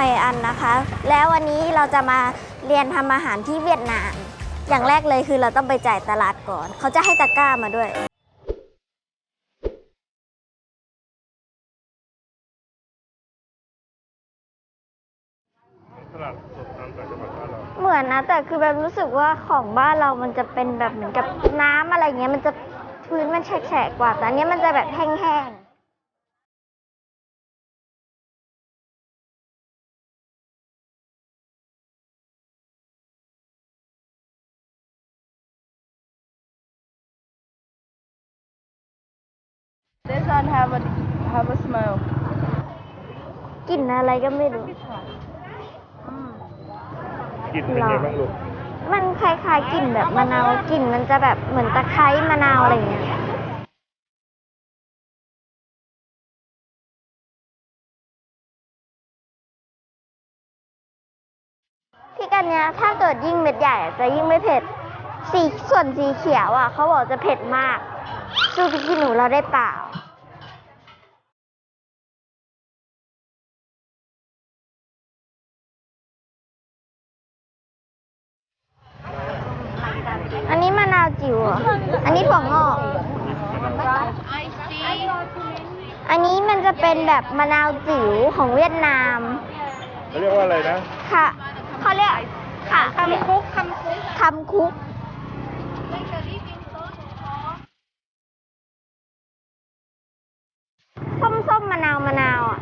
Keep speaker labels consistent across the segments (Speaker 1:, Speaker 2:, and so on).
Speaker 1: อยอันนะคะ แล้ววันนี้เราจะมาเรียนทำอาหารที่เวียดนาม อย่างแรกเลยคือเราต้องไปจ่ายตลาดก่อน เขาจะให้ตะกร้ามาด้วย
Speaker 2: ตลาดสดตามต่างจังหวัดบ้านเรา
Speaker 1: เหมือนนะ แต่คือแบบรู้สึกว่าของบ้านเรามันจะเป็นแบบเหมือนกับน้ำอะไรเงี้ยมันจะพื้นมันแฉะๆกว่าแต่อันเนี้ยมันจะแบบแห้งๆ
Speaker 3: This one have a have a smell.
Speaker 1: กลิ่นอะไรก็ไม่รู้
Speaker 2: กินเป็นไงบ้างลูก
Speaker 1: มันคล้ายๆกลิ่นแบบมะนาวกลิ่นมันจะแบบเหมือนตะไคร้มะนาวอะไรเงี้ย พริกอันเนี้ยถ้าเกิดยิ่งเม็ดใหญ่อะจะยิ่งไม่เผ็ด สีส่วนสีเขียวอะเขาบอกจะเผ็ดมาก สู้พริกขี้หนูเราได้เปล่า มะนาวจิ๋วเหรออันนี้ถั่วงอก อันนี้มันจะเป็นแบบมะนาวจิ๋วของเวียดนาม
Speaker 2: เขาเรียกว่าอะไรนะ
Speaker 1: ค่ะเขาเรียกค่ะคำคุกคำคุกคำคุกส้มส้มมะนาวมะนาวอะ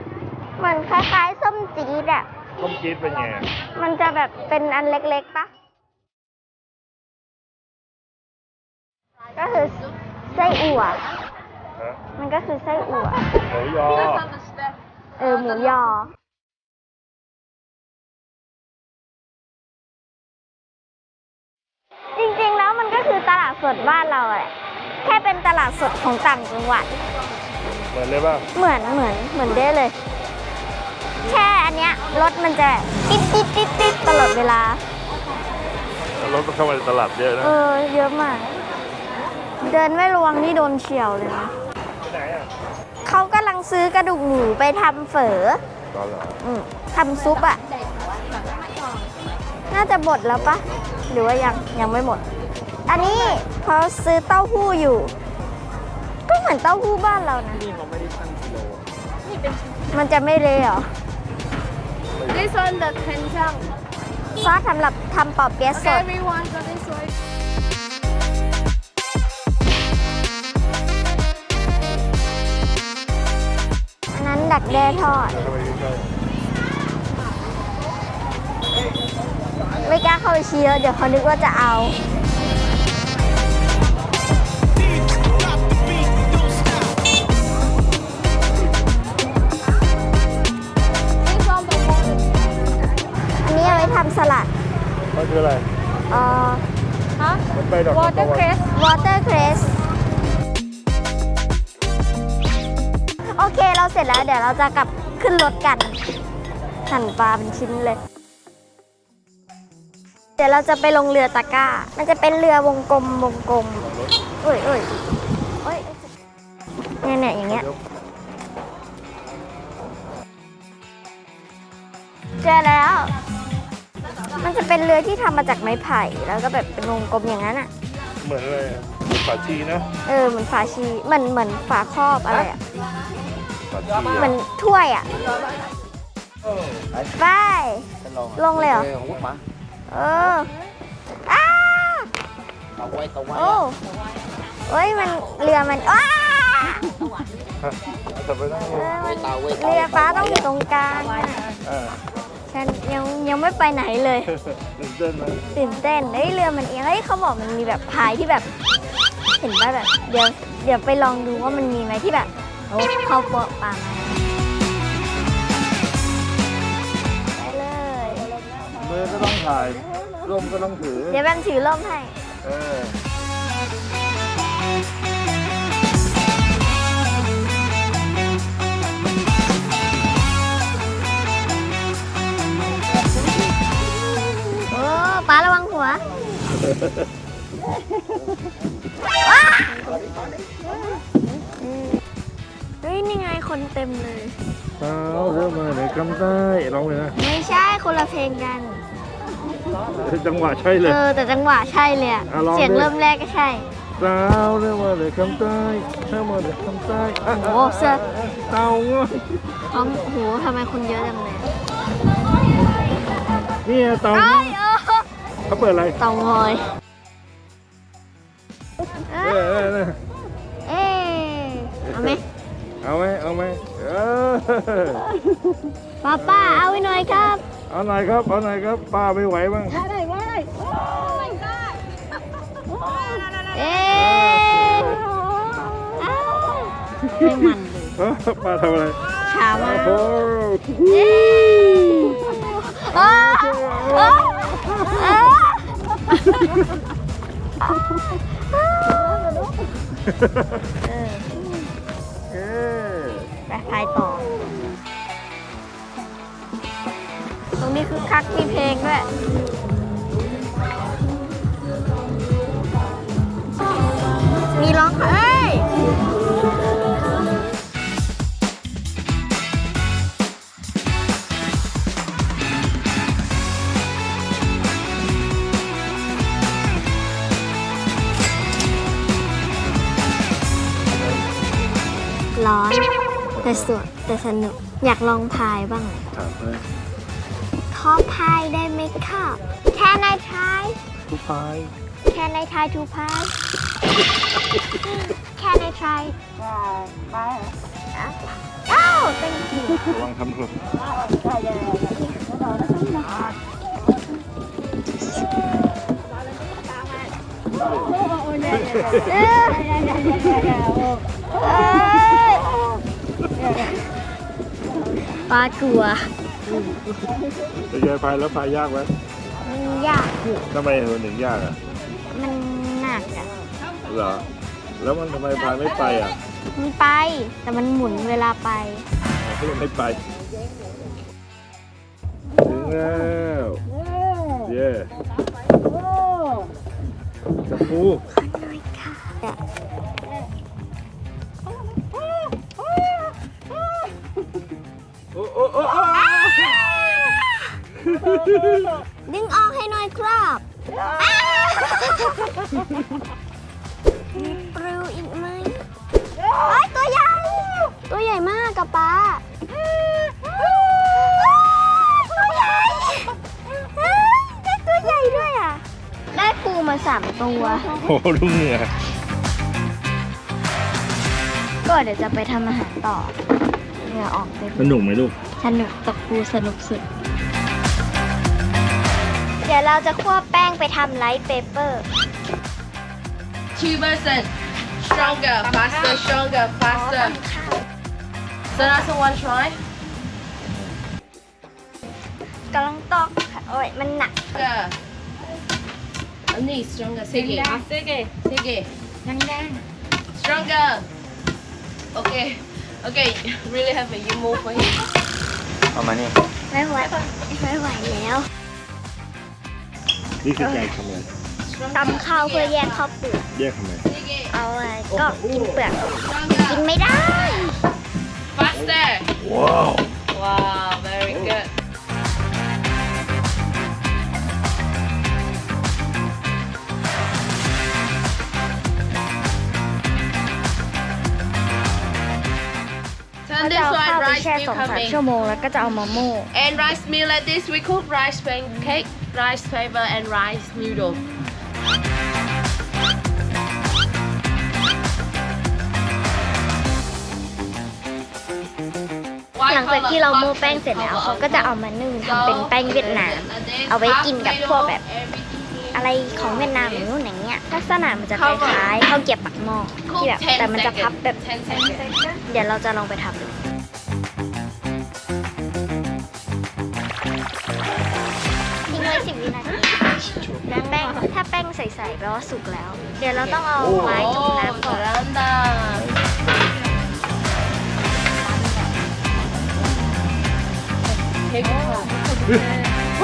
Speaker 1: เหมือนคล้ายๆส้มจี๊ดอะ
Speaker 2: ต้มจี๊ดเป็นไง
Speaker 1: มันจะแบบเป็นอันเล็กๆปะ ก็คือไส้อั่ว
Speaker 2: ฮะ
Speaker 1: มันก็คือไส้อั่ว
Speaker 2: หมูยอ
Speaker 1: เออหมูยอ จริงๆแล้วมันก็คือตลาดสดบ้านเราแหละแค่เป็นตลาดสดของต่างจังหวัด
Speaker 2: เหมือนเลยป่ะ
Speaker 1: เหมือนเหมือนเหมือนเด้เลย แค่อันเนี้ยรถมันจะติดติดติดติดตลอดเวลา
Speaker 2: รถมันเข้ามาในตลาดเยอะนะ
Speaker 1: เออเยอะมาก เดินไม่ระวังนี่โดนเฉียวเลยนะ
Speaker 2: ไปไหนอะ
Speaker 1: เขากำลังซื้อกระดูกหมูไปทำเฝอ
Speaker 2: ตอนเหรอ
Speaker 1: อืมทำซุปอะน่าจะหมดแล้วปะหรือว่ายังยังไม่หมด อันนี้เขาซื้อเต้าหู้อยู่ ก็เหมือนเต้าหู้บ้านเรานะ
Speaker 2: นี่เขาไม่ได้ชั่งกิโล
Speaker 1: มันจะไม่เละเหรอ
Speaker 3: This one the kenchang.
Speaker 1: ซอสสำหรับทำปอเปี๊ยะส
Speaker 3: Okay,
Speaker 1: ด
Speaker 3: everyone go this way.
Speaker 1: ดักแด้ทอด
Speaker 2: เข้าไปใกล้
Speaker 1: ไม่กล้าเข้าไปชี้เยอะเดี๋ยวเขานึกว่าจะเอา
Speaker 3: This one the water.
Speaker 1: อันนี้เอาไว้ทำสลัด
Speaker 2: ๆมันคืออะไร
Speaker 1: เอ่อ
Speaker 3: Huh?
Speaker 2: มันไปดอกทานตะวัน
Speaker 3: Watercress.
Speaker 1: watercress โอเคเรา เสร็จแล้วเดี๋ยวเราจะกลับขึ้นรถกันหั่นปลาเป็นชิ้นเลย เดี๋ยวเราจะไปลงเรือตะกร้า มันจะเป็นเรือวงกลมวงกลมเอ้ยเอ้ยเอ้ยเนี่ยเนี่ยอย่างเงี้ยเจอแล้ว มันจะเป็นเรือที่ทำมาจากไม้ไผ่แล้วก็แบบเป็นวงกลมอย่างนั้นอะ
Speaker 2: เหมือนอะไรอะฝาชีนะ
Speaker 1: เออเหมือนฝาชีเหมือนเหมือนฝาครอบอะไรอะ
Speaker 2: ฝาชี
Speaker 1: เหมือนถ้วยอะ ไป ลงเลยเหรอ
Speaker 4: Hút mà
Speaker 1: เอออ้า
Speaker 4: Tao quay tao quay
Speaker 1: โอ้เอ้ยมันเรือมันอ้า
Speaker 2: จะไปนั่ง
Speaker 1: เออมัน
Speaker 4: tao quay
Speaker 1: เรือฟ้าต้องอยู่ตรงกลางอะ
Speaker 2: เออ
Speaker 1: ฉันยังยังไม่ไปไหนเลย
Speaker 2: ตื่นเต้นไหม
Speaker 1: ตื่นเต้นเฮ้ยเรือมันเอียงเฮ้ยเขาบอกมันมีแบบพายที่แบบ เห็นป่ะแบบ เดี๋ยวเดี๋ยวไปลองดูว่ามันมีไหมที่แบบ โอ้เขาโปะปลามไปเลย
Speaker 2: มือก็ต้องถ่ายร่มก็ต้องถือ
Speaker 1: เดี๋ยวแบมถือร่มให้
Speaker 2: เออ
Speaker 1: โอ้ป้าระวังหัวว้า ยนี่ไงคนเต็มเลย
Speaker 2: สาวเริ่มมาเลยคำใต้ร้องเลยนะ
Speaker 1: ไม่ใช่คนละเพลงกัน
Speaker 2: จังหวะใช่เลย
Speaker 1: เออแต่จังหวะใช่เลยอะ
Speaker 2: อะลอง
Speaker 1: เสียง
Speaker 2: ดิ
Speaker 1: เริ่มแรกก็ใช่
Speaker 2: สาวเริ่มมาเลยคำใต้เริ่มมาเลยคำใต้
Speaker 1: โอ้โหเสื้อ
Speaker 2: เต่าง่อย
Speaker 1: ท้องโอ้โหทำไมคนเยอะจังเลย
Speaker 2: นี่เต่า
Speaker 1: เอ้
Speaker 2: ง่อย
Speaker 1: ยเออ
Speaker 2: เขาเปิดอะไร
Speaker 1: เต่างอยเอ
Speaker 2: เออ
Speaker 1: อ
Speaker 2: เออเออ
Speaker 1: ไหม
Speaker 2: เอาไหมเออ
Speaker 1: ป้าป้าเอาไว้หน่อยครับ
Speaker 2: เอาหน่อยครับเอาหน่อยครับป้าไม่ไหวบ้าง
Speaker 1: เอ๊ะอ้าวไม่มันเลย
Speaker 2: เออป้าทำอะไร
Speaker 1: ช้ามาก
Speaker 2: โอ้โห
Speaker 1: เอ๊ะอ้ พายต่อ ตรงนี้คือคักมีเพลงด้วย สวยแต่สนุก อยากลองพายบ้าง
Speaker 2: ถามเลย
Speaker 1: ขอพายได้ไหมครับ Can I try
Speaker 2: ทุกพาย
Speaker 1: Can I try to pie Can I try อ้าว thank you
Speaker 2: ระวังทำหล่น
Speaker 1: เอ้ย ป้ากลัว
Speaker 2: เป็นไงพายแล้วพายยากไหม
Speaker 1: มันยาก
Speaker 2: ทำไมมันถึงยากอะ
Speaker 1: มันหนักอะ
Speaker 2: เหรอแล้วมันทำไมพายไม่ไปอะ
Speaker 1: มันไป แต่มันหมุนเวลาไป
Speaker 2: เขายังไม่ไปถึงแล้วเย่จับปู โอ้โอ้โอ้โอ้
Speaker 1: ดึงออกให้หน่อยครับมีปลิวอีกไหมเอ้ยตัวใหญ่ ตัวใหญ่มากกับป้าตัวใหญ่เฮ้ยได้ตัวใหญ่ด้วยอะ ได้ปูมาสามตัว
Speaker 2: โหดูเหงื่อ
Speaker 1: ก็เดี๋ยวจะไปทำอาหารต่อเหงื่อออกเต็ม
Speaker 2: สนุกไหมลูก
Speaker 1: ส นุกตกปูสนุกสุด เดี๋ยวเราจะคั่วแป้งไปทำไลท์เปเปอร์
Speaker 3: Two person. Stronger, faster, stronger, faster. So that's one try.
Speaker 1: กำลังตอกค่ะโอ้ยมันหนัก
Speaker 3: Yeah. I need stronger. Sige. Sige. Sige.
Speaker 1: แดง
Speaker 3: Stronger. Okay. Okay. Really heavy. You move for him.
Speaker 2: เอามานี่
Speaker 1: ๆไม่ไหวไม่ไหวแล้ว
Speaker 2: นี่คือการทำอะไร
Speaker 1: ตำข้าวเพื่อแยกข้าวเปลือก
Speaker 2: แยกทำไม
Speaker 3: Sige.
Speaker 1: เอาอะไรก็กินเปลือกกิน
Speaker 3: Stronger.
Speaker 1: ไม่ได้ สองสาม
Speaker 3: coming.
Speaker 1: ชั่วโมงแล้วก็จะเอามาโม่
Speaker 3: And rice meal like this, we cook rice pancake, rice flavor, and rice noodle.
Speaker 1: หลังจากที่เราโม่แป้งเสร็จแล้วเขาก็จะเอามานึ่งทำเป็นแป้งเวียดนาม เอาไว้กินกับพวกแบบ อะไรของเวียดนามอย่างนู้นอย่างเงี้ยลักษณะมันจะคล้ายๆข้าวเกรี๊ยวปักหม้อที่แบบแต่มันจะพับแบบ
Speaker 3: 10 seconds.
Speaker 1: เดี๋ยวเราจะลองไปทำดู แล้วแป้งถ้าแป้งใสๆแปลว่าสุกแล้ว เดี๋ยวเราต้องเอาไม้จุ่ม
Speaker 3: Oh,
Speaker 1: น้ำก่อน
Speaker 3: 잘한다.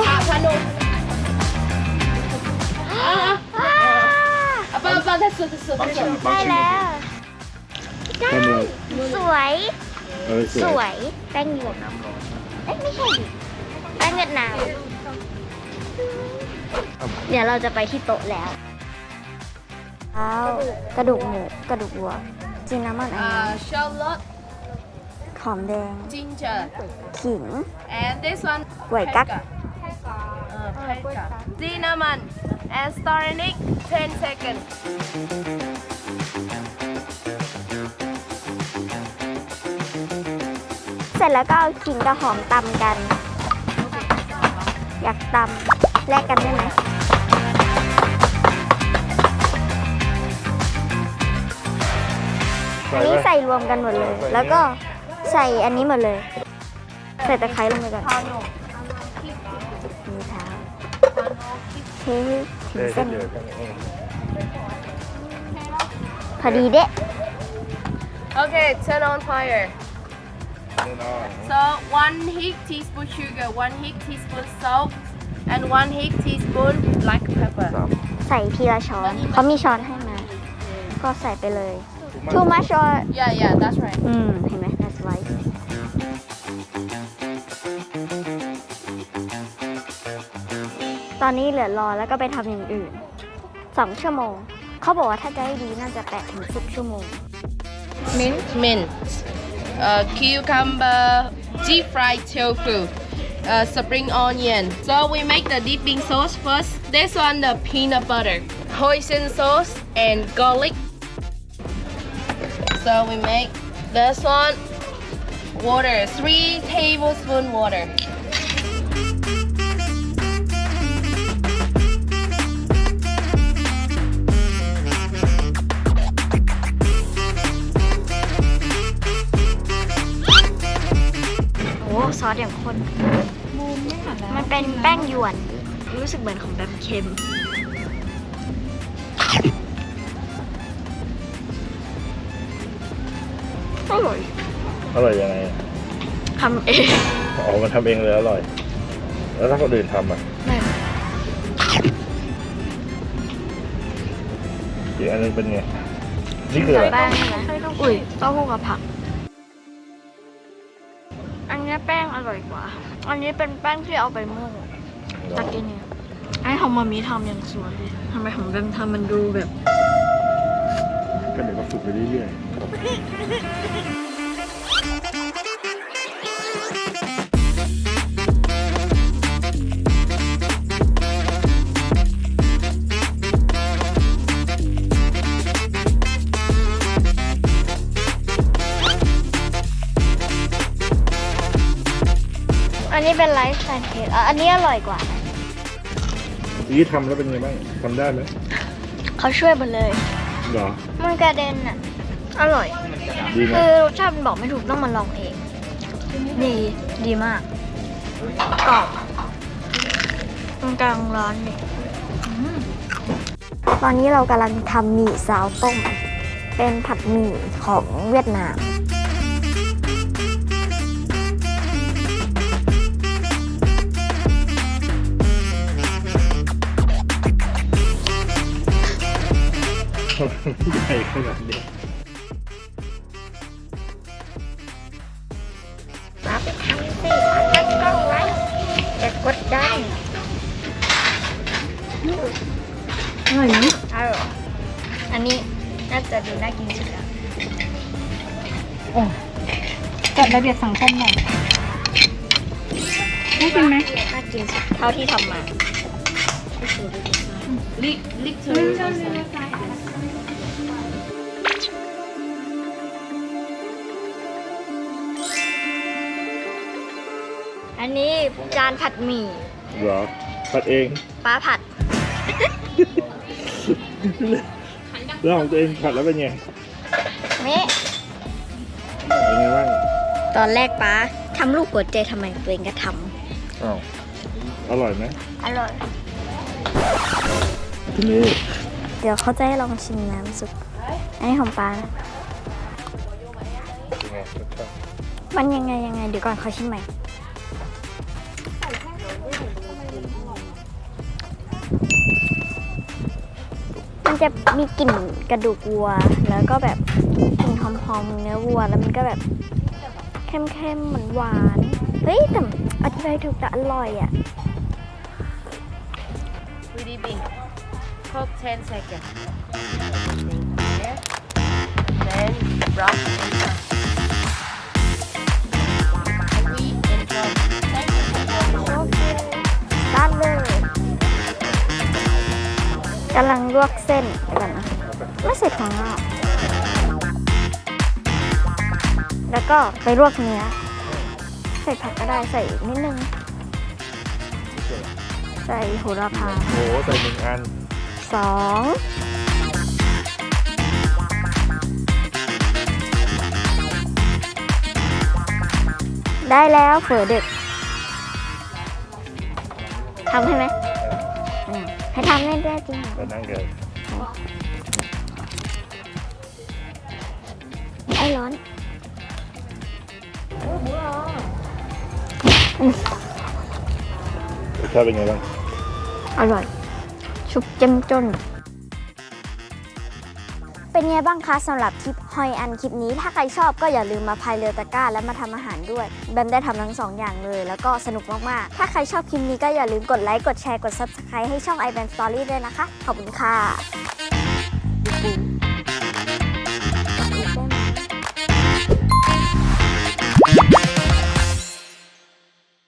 Speaker 3: 아, 반호. 아,
Speaker 1: อ้า
Speaker 3: 아빠, 아빠, 됐어, 됐어, 됐어.
Speaker 1: ได้แล้ว ได้
Speaker 2: ทำอะไร
Speaker 1: สวย
Speaker 2: เออส
Speaker 1: ส
Speaker 2: วย
Speaker 1: วย แป้งหยวกเอ้ยไม่ใช่ดิ แป้งเวียดนาม เดี๋ยวเราจะไปที่โต๊ะแล้วอ้าวกระดูกหมูกระดูกวัวจินน้ำมันอันนี้
Speaker 3: Uh, shallot,
Speaker 1: หอมแดง
Speaker 3: ginger,
Speaker 1: ขิง
Speaker 3: and this one.
Speaker 1: หวยกั๊ก
Speaker 3: Uh, paprika. Cinnamon and star anise. 10 seconds.
Speaker 1: เสร็จแล้วก็เอาขิงกับหอมตำกัน อยากตำ แลกกันได้ไหมอันนี้ใส่รวมกันหมดเลย แล้วก็ใส่อันนี้หมดเลย ใส่ตะไคร้ลงไปก่อนมีเท้าเทถึงเส้นพอดีเด้
Speaker 3: Okay, turn on fire. So one heap teaspoon sugar, one heap teaspoon salt, and one heap teaspoon black pepper.
Speaker 1: ใส่ทีละช้อนเขามีช้อนให้มา ก็ใส่ไปเลย too much or
Speaker 3: Yeah, yeah, that's right.
Speaker 1: อืมเห็นไหม that's right ตอนนี้เหลือรอแล้วก็ไปทำอย่างอื่นสองชั่วโมง เขาบอกว่าถ้าจะให้ดีน่าจะแปดถึงสิบชั่วโมง
Speaker 3: Mint, mint, uh, cucumber, deep fried tofu, uh, spring onion. So we make the dipping sauce first. This one the peanut butter, hoisin sauce, and garlic. So we make this one water, three tablespoon water.
Speaker 1: แป้งหยวน รู้สึกเหมือนของแบบเค็ม อร่อย
Speaker 2: อร่อยยังไงอะ
Speaker 1: ทำเอง
Speaker 2: อ๋อมันทำเองเลยอร่อย แล้วถ้าคนอื่นทำอะ
Speaker 1: แม่
Speaker 2: อีกอันนึงเป็นไงนี่คืออะไร
Speaker 1: แป้งใช่ไหมอุ้ยเต้าหู้กับผัก อันนี้แป้งอร่อยกว่า อันนี้เป็นแป้งที่เอาไปโม่ ตะกี้เนี่ยไอ้ของมามีทำอย่างสวยเลยทำไมของแบมทำมันดูแบบ
Speaker 2: ก็เดี๋ยวก็ฝึกไปเรื่อย
Speaker 1: อันนี้เป็นไลฟ์แฟนเค้กอะอันนี้อร่อยกว่า
Speaker 2: ๆนี่ทำแล้วเป็นไงบ้างทำได้ไหม
Speaker 1: เขาช่วยหมดเลย
Speaker 2: เหรอ
Speaker 1: มันกระเด็นอะ อร่อย
Speaker 2: ดีไหม
Speaker 1: คือรสชาติมันบอกไม่ถูกต้องมาลองเอง ดีดีมากกรอบมันกำลังร้อนนี่ตอนนี้เรากำลังทำหมี่ซาวต้ม เป็นผัดหมี่ของเวียดนาม
Speaker 2: ใหญ่ขนาดนี้
Speaker 1: รับไปทำสิตั้งกล้องไว้จะกดดันอร่อยนะอร่อยอันนี้น่าจะดูน่ากินสุดแล้ว
Speaker 5: จัดระเบียบสังคมหน่อยน่ากินไหม
Speaker 1: น่ากินสุดเท่าที่ทำมา
Speaker 3: Lick, lick to
Speaker 1: อัน จานผัดหมี่
Speaker 2: เหรอผัดเอง
Speaker 1: ปลาผัด
Speaker 2: แล้วของตัวเองผัดแล้วเป็นไง
Speaker 1: นี่
Speaker 2: เป็นไงบ้าง
Speaker 1: ตอนแรกป้าทำลูกหัวใจทำไมตัวเองก็ท
Speaker 2: อ้าวอร่อยไหมำ
Speaker 1: อร่อย
Speaker 2: ที่นี่
Speaker 1: เดี๋ยวเขาจะให้ลองชิมน้ำซุปอันนี้ของปลานะ
Speaker 2: เป็นไงรสชาติ
Speaker 1: มันยังไงยังไงเดี๋ยวก่อนเขาชิมใหม่ จะมีกลิ่นกระดูกวัว แล้วก็แบบกลิ่นหอมๆเนื้อวัว แล้วมันก็แบบเข้มๆเหมือนหวานเฮ้ยแต่อธิบายถูกแต่อร่อยอะ
Speaker 3: Really big. Cook 10 seconds. Then rub it. We enjoy.
Speaker 1: กำลังลวกเส้นเดี๋ยวก่อนนะไม่ใส่ถั่วงอกแล้วก็ไปลวกเนื้อใส่ผักก็ได้ใส่นิดนึง ใส่โหระพา
Speaker 2: โอ้โหใส่หนึ่งอัน
Speaker 1: สองได้แล้วเฝอเด็กทำให้ไหมอืม ให้ทำไม่ได้จริงเหรอ
Speaker 2: แต่นั่งเกิน
Speaker 1: ไอ้ร้อน
Speaker 2: รสชาติเป็นไงบ้าง
Speaker 1: อร่อย ชุบเจ้มจน เป็นไงบ้างคะสำหรับคลิปหอยอันคลิปนี้ ถ้าใครชอบก็อย่าลืมมาพายเรือตะกร้าและมาทำอาหารด้วย แบมได้ทำทั้งสองอย่างเลย แล้วก็สนุกมากๆ ถ้าใครชอบคลิปนี้ก็อย่าลืมกดไลค์ กดแชร์ กด Subscribe ให้ช่อง i b a n Story ด้วยนะคะ ขอบคุณค่ะ